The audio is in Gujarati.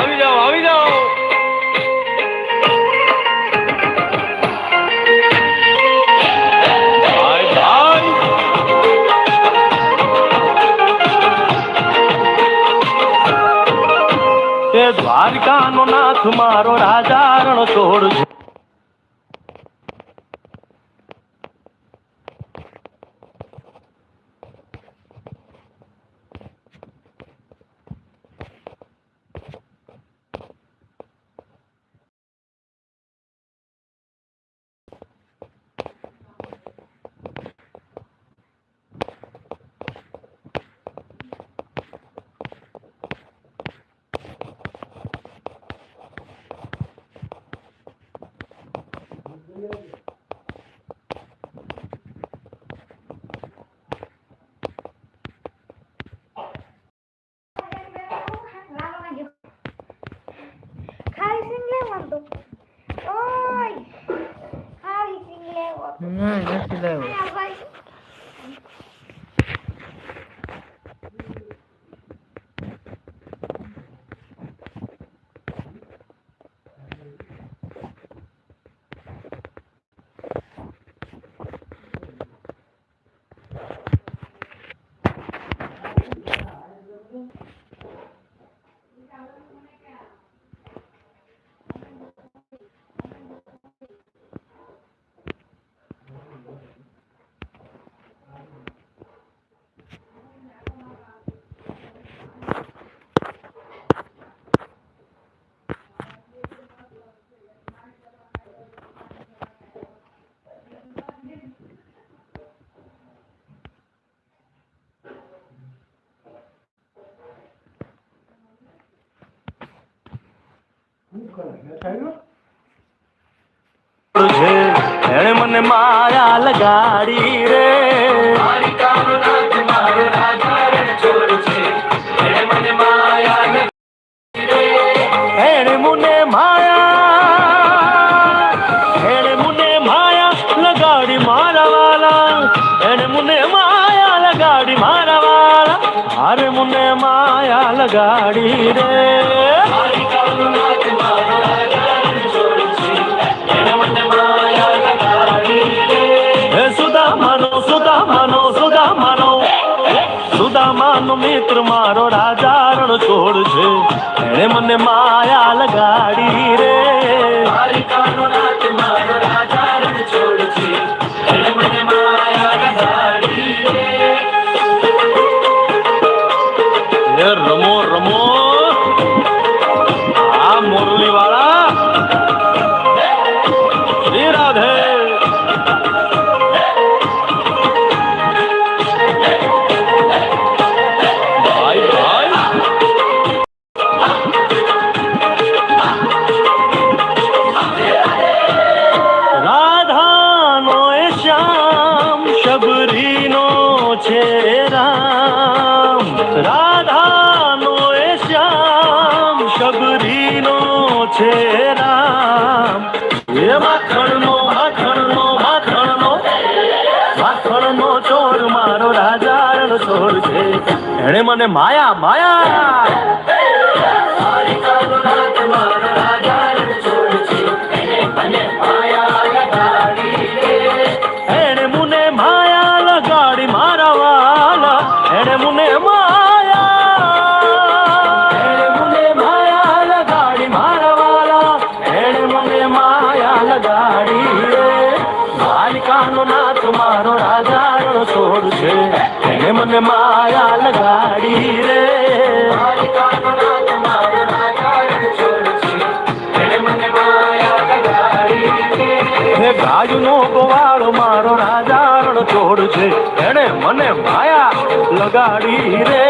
આવી જાઓ આવી જાઓ. દ્વારકાનો નાથ મારો રાજા રણ છોડ mati lagi. Nah, ya sudah. Ayah, baik. લેવાનું તો ઓય ખારી સિંગ લેવો ના નથી લાવ્યો આ ભાઈ છે. એણે મને માયા લગાડી રે. એણે મને માયા એણે મને માયા લગાડી મારા વાલા. એણે મને માયા લગાડી મારા વાલા. અરે મને માયા લગાડી રે. મિત્ર મારો રાજા રણ છોડ છે. એણે મને માયા લગાડી રે. રમો રામ, રાધાનો એ શ્યામ, શબરીનો છે રામ. એ માખણનો માખણનો માખણનો માખણનો ચોર, મારો રાજાનો ચોર છે. એણે મને માયા માયા છે. એને મને માયા લગાડી રે. ગાજુ નો ગોવાળો મારો રાજારણ છોડ છે. એને મને માયા લગાડી રે.